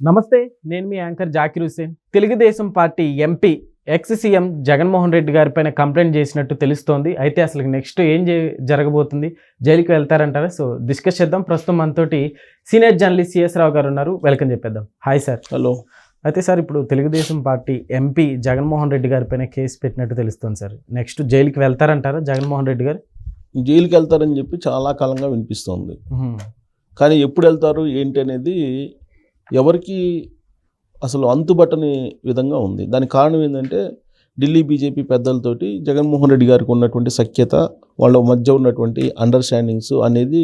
నమస్తే నేను మీ anchor Zakir Hussain Telugu Desam party MP ex CM Jaganmohan Reddy గారిపైన complaint చేసినట్టు తెలుస్తోంది. అయితే అసలు నెక్స్ట్ ఏం జరగబోతుంది? జైలుకి వెళ్తారంటారా? సో డిస్కస్ చేద్దాం. ప్రస్తుతం మనతోటి సీనియర్ జర్నలిస్ట్ సిఎస్ రావు గారు ఉన్నారు. వెల్కమ్ చెప్పేద్దాం. Hi sir. హలో. అయితే సార్ ఇప్పుడు తెలుగుదేశం పార్టీ ఎంపీ జగన్మోహన్ రెడ్డి గారిపైన కేసు పెట్టినట్టు తెలుస్తుంది సార్. నెక్స్ట్ జైలుకి వెళ్తారంటారా జగన్మోహన్ రెడ్డి గారు? జైలుకి వెళ్తారని చెప్పి చాలా కాలంగా వినిపిస్తోంది. కానీ ఎప్పుడు వెళ్తారు ఏంటి అనేది ఎవరికి అసలు అంతుబట్టని విధంగా ఉంది. దానికి కారణం ఏంటంటే ఢిల్లీ బీజేపీ పెద్దలతోటి జగన్మోహన్ రెడ్డి గారికి ఉన్నటువంటి సఖ్యత వాళ్ళ మధ్య ఉన్నటువంటి అండర్స్టాండింగ్స్ అనేది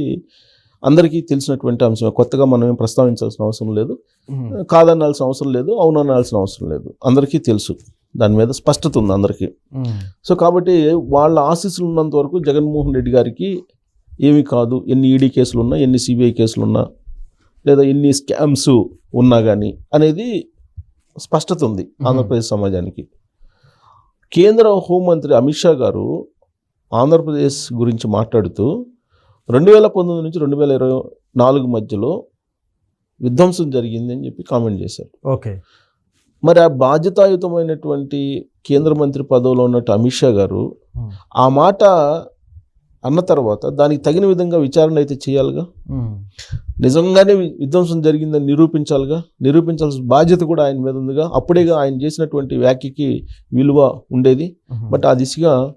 అందరికీ తెలిసినటువంటి అంశం కొత్తగా మనం ఏం ప్రస్తావించాల్సిన అవసరం లేదు. కాదనాల్సిన అవసరం లేదు అవుననాల్సిన అవసరం లేదు. అందరికీ తెలుసు. దాని మీద స్పష్టత ఉంది అందరికీ. సో కాబట్టి వాళ్ళ ఆశీస్సులు ఉన్నంత వరకు జగన్మోహన్ రెడ్డి గారికి ఏమీ కాదు. ఎన్ని ఈడీ కేసులు ఉన్నా ఎన్ని సిబిఐ కేసులు ఉన్నా లేదా ఎన్ని స్కామ్స్ ఉన్నా కానీ అనేది స్పష్టత ఉంది ఆంధ్రప్రదేశ్ సమాజానికి. కేంద్ర హోంమంత్రి అమిత్ షా గారు ఆంధ్రప్రదేశ్ గురించి మాట్లాడుతూ రెండు వేల పంతొమ్మిది నుంచి రెండు వేల ఇరవై నాలుగు మధ్యలో విధ్వంసం జరిగింది అని చెప్పి కామెంట్ చేశారు. ఓకే. మరి ఆ బాధ్యతాయుతమైనటువంటి కేంద్ర మంత్రి పదవిలో ఉన్నట్టు అమిత్ షా గారు ఆ మాట అన్న తర్వాత దానికి తగిన విధంగా విచారణ అయితే చేయాలిగా? నిజంగానే విధ్వంసం జరిగిందని నిరూపించాలిగా? నిరూపించాల్సిన బాధ్యత కూడా ఆయన మీద ఉందిగా. అప్పుడేగా ఆయన చేసినటువంటి వ్యాఖ్యకి విలువ ఉండేది. బట్ ఆ దిశగా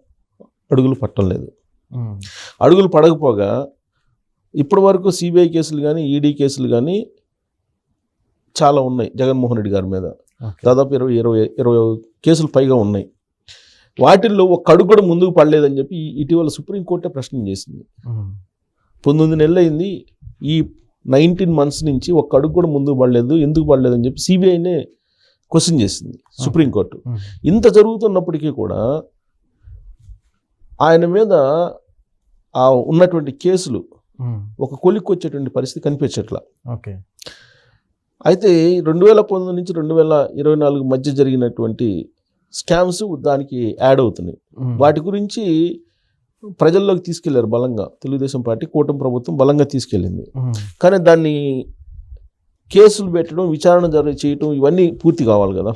అడుగులు పట్టం లేదు. అడుగులు పడకపోగా ఇప్పటి వరకు సిబిఐ కేసులు కానీ ఈడీ కేసులు కానీ చాలా ఉన్నాయి జగన్మోహన్ రెడ్డి గారి మీద. దాదాపు ఇరవై ఇరవై ఇరవై కేసులు పైగా ఉన్నాయి. వాటిల్లో ఒక్క అడుగు కూడా ముందుకు పడలేదని చెప్పి ఇటీవల సుప్రీంకోర్టే ప్రశ్న చేసింది. పంతొమ్మిది నెలలు అయింది ఈ నైన్టీన్ మంత్స్ నుంచి ఒక్క అడుగు కూడా ముందుకు పడలేదు ఎందుకు పడలేదు అని చెప్పి సిబిఐనే క్వశ్చన్ చేసింది సుప్రీంకోర్టు ఇంత జరుగుతున్నప్పటికీ కూడా ఆయన మీద ఆ ఉన్నటువంటి కేసులు ఒక కొలిక్కి వచ్చేటువంటి పరిస్థితి కనిపించట్లా. ఓకే. అయితే రెండు వేల పంతొమ్మిది నుంచి రెండు వేల ఇరవై నాలుగు మధ్య జరిగినటువంటి స్కామ్స్ దానికి యాడ్ అవుతున్నాయి. వాటి గురించి ప్రజల్లోకి తీసుకెళ్ళారు బలంగా. తెలుగుదేశం పార్టీ కూటమి ప్రభుత్వం బలంగా తీసుకెళ్ళింది. కానీ దాన్ని కేసులు పెట్టడం విచారణ జరి చేయటం ఇవన్నీ పూర్తి కావాలి కదా.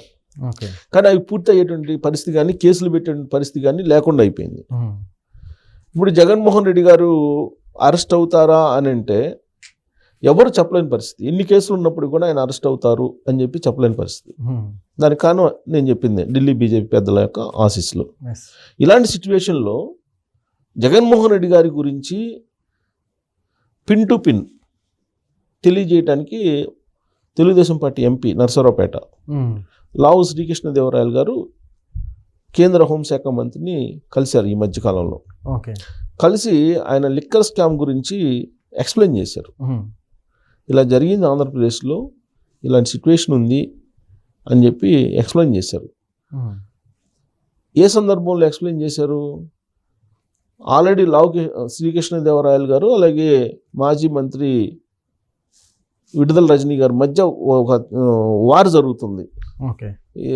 కానీ అవి పూర్తి అయ్యేటువంటి పరిస్థితి కానీ కేసులు పెట్టేటువంటి పరిస్థితి కానీ లేకుండా అయిపోయింది. ఇప్పుడు జగన్మోహన్ రెడ్డి గారు అరెస్ట్ అవుతారా అని అంటే ఎవరు చెప్పలేని పరిస్థితి. ఎన్ని కేసులు ఉన్నప్పుడు కూడా ఆయన అరెస్ట్ అవుతారు అని చెప్పి చెప్పలేని పరిస్థితి. దానికి కారణం నేను చెప్పింది ఢిల్లీ బీజేపీ పెద్దల యొక్క ఆశీస్సులు. ఇలాంటి సిచ్యువేషన్లో జగన్మోహన్ రెడ్డి గారి గురించి పిన్ టు పిన్ తెలియజేయడానికి తెలుగుదేశం పార్టీ ఎంపీ నరసరావుపేట లావు శ్రీకృష్ణదేవరాయలు గారు కేంద్ర హోంశాఖ మంత్రిని కలిశారు ఈ మధ్యకాలంలో. ఓకే. కలిసి ఆయన లిక్కర్ స్కామ్ గురించి ఎక్స్ప్లెయిన్ చేశారు. ఇలా జరిగింది ఆంధ్రప్రదేశ్లో ఇలాంటి సిచ్యువేషన్ ఉంది అని చెప్పి ఎక్స్ప్లెయిన్ చేశారు. ఏ సందర్భంలో ఎక్స్ప్లెయిన్ చేశారు? ఆల్రెడీ లావు కి- శ్రీకృష్ణదేవరాయలు గారు అలాగే మాజీ మంత్రి విడుదల రజనీ గారి మధ్య ఒక వార్ జరుగుతుంది.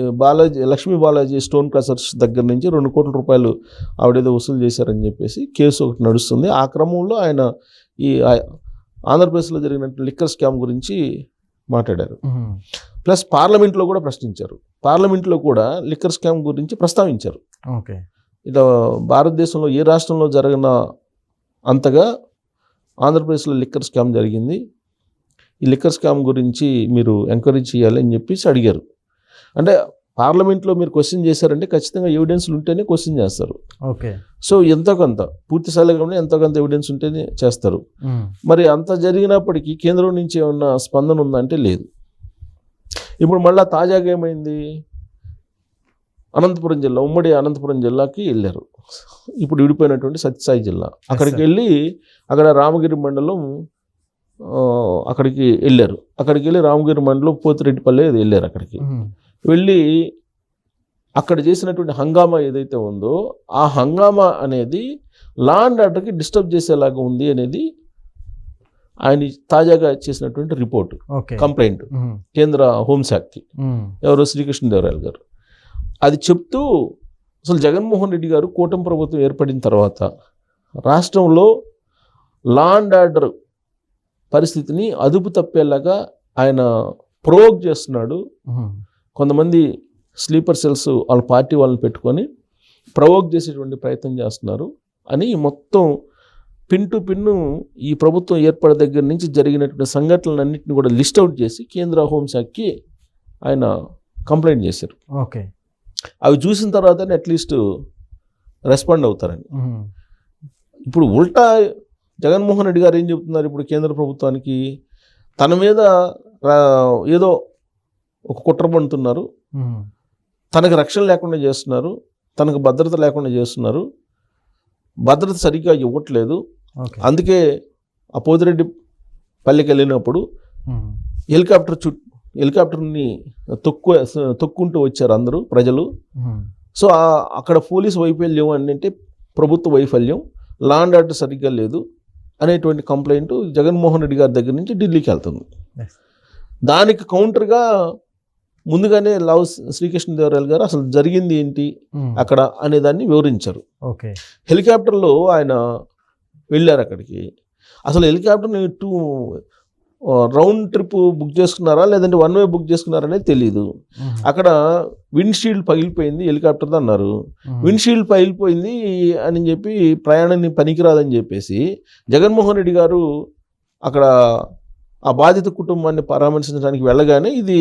బాలాజీ లక్ష్మీ బాలాజీ స్టోన్ క్రషర్స్ దగ్గర నుంచి రెండు కోట్ల రూపాయలు ఆవిడేదో వసూలు చేశారని చెప్పేసి కేసు ఒకటి నడుస్తుంది. ఆ క్రమంలో ఆయన ఈ ఆంధ్రప్రదేశ్లో జరిగినట్టు లిక్కర్ స్కామ్ గురించి మాట్లాడారు. ప్లస్ పార్లమెంట్లో కూడా ప్రశ్నించారు. పార్లమెంట్లో కూడా లిక్కర్ స్కామ్ గురించి ప్రస్తావించారు. ఓకే. ఇట్లా భారతదేశంలో ఏ రాష్ట్రంలో జరగన అంతగా ఆంధ్రప్రదేశ్లో లిక్కర్ స్కామ్ జరిగింది. ఈ లిక్కర్ స్కామ్ గురించి మీరు ఎంకరేజ్ చేయాలి అని చెప్పేసి అడిగారు. అంటే పార్లమెంట్లో మీరు క్వశ్చన్ చేశారంటే ఖచ్చితంగా ఎవిడెన్స్లు ఉంటేనే క్వశ్చన్ చేస్తారు. ఓకే. సో ఎంతో కొంత పూర్తి స్థాయిలో ఎంతో కొంత ఎవిడెన్స్ ఉంటేనే చేస్తారు. మరి అంత జరిగినప్పటికీ కేంద్రం నుంచి ఏమన్నా స్పందన ఉందంటే లేదు. ఇప్పుడు మళ్ళా తాజాగా ఏమైంది? అనంతపురం జిల్లా ఉమ్మడి అనంతపురం జిల్లాకి వెళ్ళారు. ఇప్పుడు విడిపోయినటువంటి సత్యసాయి జిల్లా. అక్కడికి. వెళ్ళి అక్కడ రామగిరి మండలం అక్కడికి వెళ్ళారు. అక్కడికి వెళ్ళి రామగిరి మండలం పోతిరెడ్డిపల్లి వెళ్ళారు అక్కడికి. వెళ్ళి అక్కడ చేసినటువంటి హంగామా ఏదైతే ఉందో ఆ హంగామా అనేది లా అండ్ ఆర్డర్కి డిస్టర్బ్ చేసేలాగా ఉంది అనేది ఆయన తాజాగా చేసినటువంటి రిపోర్ట్ కంప్లైంట్ కేంద్ర హోంశాఖకి. ఎవరో? శ్రీకృష్ణదేవరాయలు గారు. అది చెప్తూ అసలు జగన్మోహన్ రెడ్డి గారు కూటమి ప్రభుత్వం ఏర్పడిన తర్వాత రాష్ట్రంలో లా అండ్ ఆర్డర్ పరిస్థితిని అదుపు తప్పేలాగా ఆయన ప్రోవోక్ చేస్తున్నాడు. కొంతమంది స్లీపర్ సెల్స్ వాళ్ళ పార్టీ వాళ్ళని పెట్టుకొని ప్రవోక్ చేసేటువంటి ప్రయత్నం చేస్తున్నారు. అని మొత్తం పిన్ టు పిన్ను ఈ ప్రభుత్వం ఏర్పడే దగ్గర నుంచి జరిగినటువంటి సంఘటనలన్నింటిని కూడా లిస్ట్ అవుట్ చేసి కేంద్ర హోంశాఖకి ఆయన కంప్లైంట్ చేశారు. ఓకే. అవి చూసిన తర్వాతనే అట్లీస్ట్ రెస్పాండ్ అవుతారని ఇప్పుడు ఉల్టా జగన్మోహన్ రెడ్డి గారు ఏం చెప్తున్నారు? ఇప్పుడు కేంద్ర ప్రభుత్వానికి తన మీద ఏదో ఒక కుట్ర పండుతున్నారు. తనకు రక్షణ లేకుండా చేస్తున్నారు. తనకు భద్రత లేకుండా చేస్తున్నారు. భద్రత సరిగ్గా ఇవ్వట్లేదు. అందుకే ఆ పోతిరెడ్డి పల్లెకి వెళ్ళినప్పుడు హెలికాప్టర్ చుట్టూ హెలికాప్టర్ని తొక్కు తొక్కుంటూ వచ్చారు అందరూ ప్రజలు. సో అక్కడ పోలీసు వైఫల్యం అని అంటే ప్రభుత్వ వైఫల్యం. లా అండ్ ఆర్డర్ సరిగ్గా లేదు అనేటువంటి కంప్లైంట్ జగన్మోహన్ రెడ్డి గారి దగ్గర నుంచి ఢిల్లీకి వెళ్తుంది. దానికి కౌంటర్గా ముందుగానే లావు శ్రీకృష్ణదేవరాయలు గారు అసలు జరిగింది ఏంటి అక్కడ అనే దాన్ని వివరించారు. ఓకే. హెలికాప్టర్లో ఆయన వెళ్ళారు అక్కడికి. అసలు హెలికాప్టర్ని టూ రౌండ్ ట్రిప్ బుక్ చేసుకున్నారా? లేదంటే వన్ వే బుక్ చేసుకున్నారా అనేది తెలియదు అక్కడ విండ్ షీల్డ్ పగిలిపోయింది హెలికాప్టర్ది అన్నారు. విండ్ షీల్డ్ పగిలిపోయింది అని చెప్పి ప్రయాణాన్ని పనికిరాదని చెప్పేసి జగన్మోహన్ రెడ్డి గారు అక్కడ ఆ బాధిత కుటుంబాన్ని పరామర్శించడానికి వెళ్ళగానే ఇది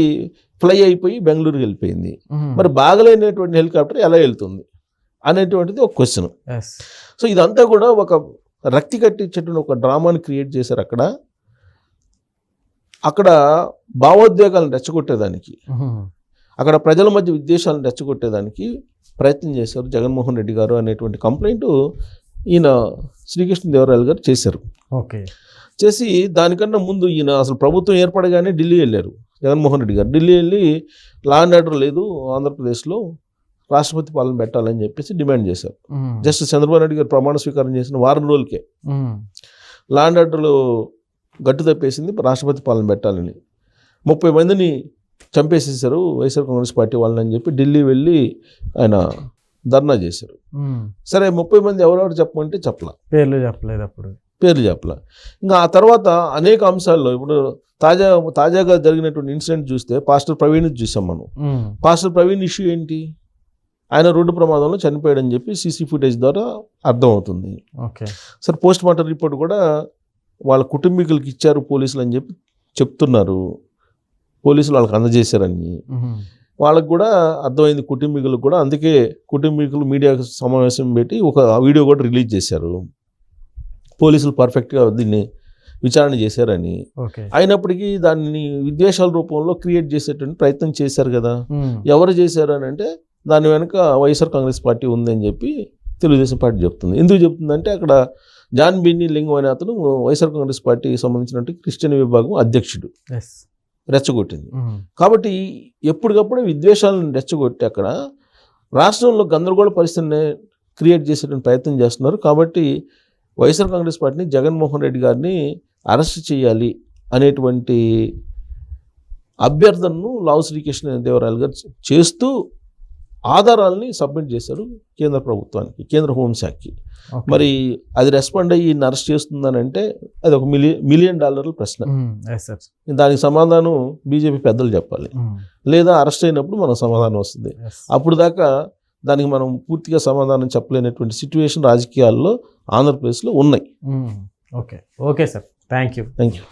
ఫ్లై అయిపోయి బెంగళూరుకి వెళ్ళిపోయింది. మరి బాగలేనటువంటి హెలికాప్టర్ ఎలా వెళ్తుంది అనేటువంటిది ఒక క్వశ్చన్ సో ఇదంతా కూడా ఒక రక్తి కట్టించేటువంటి ఒక డ్రామాని క్రియేట్ చేశారు అక్కడ. అక్కడ భావోద్వేగాలను రెచ్చగొట్టేదానికి అక్కడ ప్రజల మధ్య విద్వేషాలను రెచ్చగొట్టేదానికి ప్రయత్నం చేశారు జగన్మోహన్ రెడ్డి గారు అనేటువంటి కంప్లైంట్ ఈయన శ్రీకృష్ణదేవరాయలు గారు చేశారు. ఓకే. చేసి దానికన్నా ముందు ఈయన అసలు ప్రభుత్వం ఏర్పడగానే ఢిల్లీ వెళ్ళారు జగన్మోహన్ రెడ్డి గారు. ఢిల్లీ వెళ్ళి లా అండ్ ఆర్డర్ లేదు ఆంధ్రప్రదేశ్లో రాష్ట్రపతి పాలన పెట్టాలని చెప్పేసి డిమాండ్ చేశారు. జస్ట్ చంద్రబాబు నాయుడు గారు ప్రమాణ స్వీకారం చేసిన వారం రోజులకే. లా అండ్ ఆర్డర్లో గట్టు తప్పేసింది రాష్ట్రపతి పాలన పెట్టాలని. ముప్పై మందిని చంపేసేసారు వైఎస్ఆర్ కాంగ్రెస్ పార్టీ వాళ్ళని అని చెప్పి ఢిల్లీ వెళ్ళి ఆయన ధర్నా చేశారు. సరే ముప్పై మంది ఎవరెవరు చెప్పమంటే చెప్పలా. పేర్లు చెప్పలేదు అప్పుడు. పేర్లు చెప్పలా. ఇంకా ఆ తర్వాత అనేక అంశాల్లో ఇప్పుడు తాజా తాజాగా జరిగినటువంటి ఇన్సిడెంట్ చూస్తే పాస్టర్ ప్రవీణ్ చూసాం మనం. పాస్టర్ ప్రవీణ్ ఇష్యూ ఏంటి? ఆయన రోడ్డు ప్రమాదంలో చనిపోయాడని చెప్పి సీసీ ఫుటేజ్ ద్వారా అర్థమవుతుంది. ఓకే. సరే పోస్ట్ మార్టం రిపోర్ట్ కూడా వాళ్ళ కుటుంబీకులకి ఇచ్చారు పోలీసులు అని చెప్పి చెప్తున్నారు. పోలీసులు వాళ్ళకి అందజేశారని. వాళ్ళకి కూడా అర్థమైంది కుటుంబీకులకు కూడా. అందుకే కుటుంబీకులు మీడియా సమావేశం పెట్టి ఒక వీడియో కూడా రిలీజ్ చేశారు. పోలీసులు పర్ఫెక్ట్గా దీన్ని విచారణ చేశారని. అయినప్పటికీ దాన్ని విద్వేషాల రూపంలో క్రియేట్ చేసేటువంటి ప్రయత్నం చేశారు కదా. ఎవరు చేశారు అని అంటే దాని వెనుక వైఎస్ఆర్ కాంగ్రెస్ పార్టీ ఉందని చెప్పి తెలుగుదేశం పార్టీ చెప్తుంది. ఎందుకు చెప్తుందంటే అక్కడ జాన్ బిన్ని లింగం అనే అతను వైఎస్ఆర్ కాంగ్రెస్ పార్టీకి సంబంధించినట్టు క్రిస్టియన్ విభాగం అధ్యక్షుడు. రెచ్చగొట్టింది. కాబట్టి ఎప్పటికప్పుడు విద్వేషాలను రెచ్చగొట్టి అక్కడ రాష్ట్రంలో గందరగోళ పరిస్థితిని క్రియేట్ చేసేటువంటి ప్రయత్నం చేస్తున్నారు. కాబట్టి వైఎస్ఆర్ కాంగ్రెస్ పార్టీని జగన్మోహన్ రెడ్డి గారిని అరెస్ట్ చేయాలి అనేటువంటి అభ్యర్థనను లావు శ్రీకృష్ణ దేవరాయలు గారు చేస్తూ ఆధారాలని సబ్మిట్ చేశారు కేంద్ర ప్రభుత్వానికి కేంద్ర హోంశాఖకి. మరి అది రెస్పాండ్ అయ్యి ఈయన్ని అరెస్ట్ చేస్తుందని అంటే అది ఒక మిలియన్ మిలియన్ డాలర్ల ప్రశ్న. దానికి సమాధానం బీజేపీ పెద్దలు చెప్పాలి. లేదా అరెస్ట్ అయినప్పుడు మనకు సమాధానం వస్తుంది. అప్పుడు దాకా దానికి మనం పూర్తిగా సమాధానం చెప్పలేనటువంటి సిచ్యువేషన్ రాజకీయాల్లో ఆంధ్రప్రదేశ్లో ఉన్నాయి. Okay okay sir thank you thank you